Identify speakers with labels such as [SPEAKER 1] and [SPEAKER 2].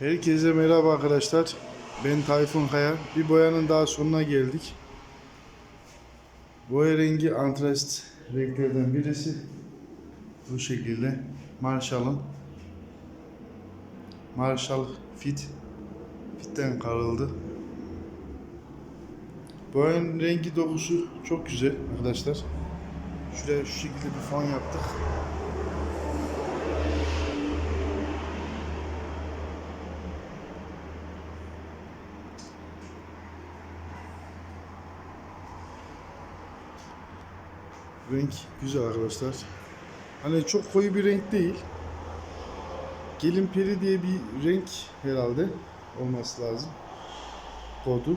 [SPEAKER 1] Herkese merhaba arkadaşlar. Ben Tayfun Kaya. Bir boyanın daha sonuna geldik. Boya rengi antrast renklerden birisi. Bu şekilde. Marshall'ın Marshall Fit Fit'ten karıldı. Boyanın rengi dokusu çok güzel arkadaşlar. Şuraya şu şekilde bir fon yaptık. Renk güzel arkadaşlar. Hani çok koyu bir renk değil. Gelin peri diye bir renk herhalde olması lazım. Kodu.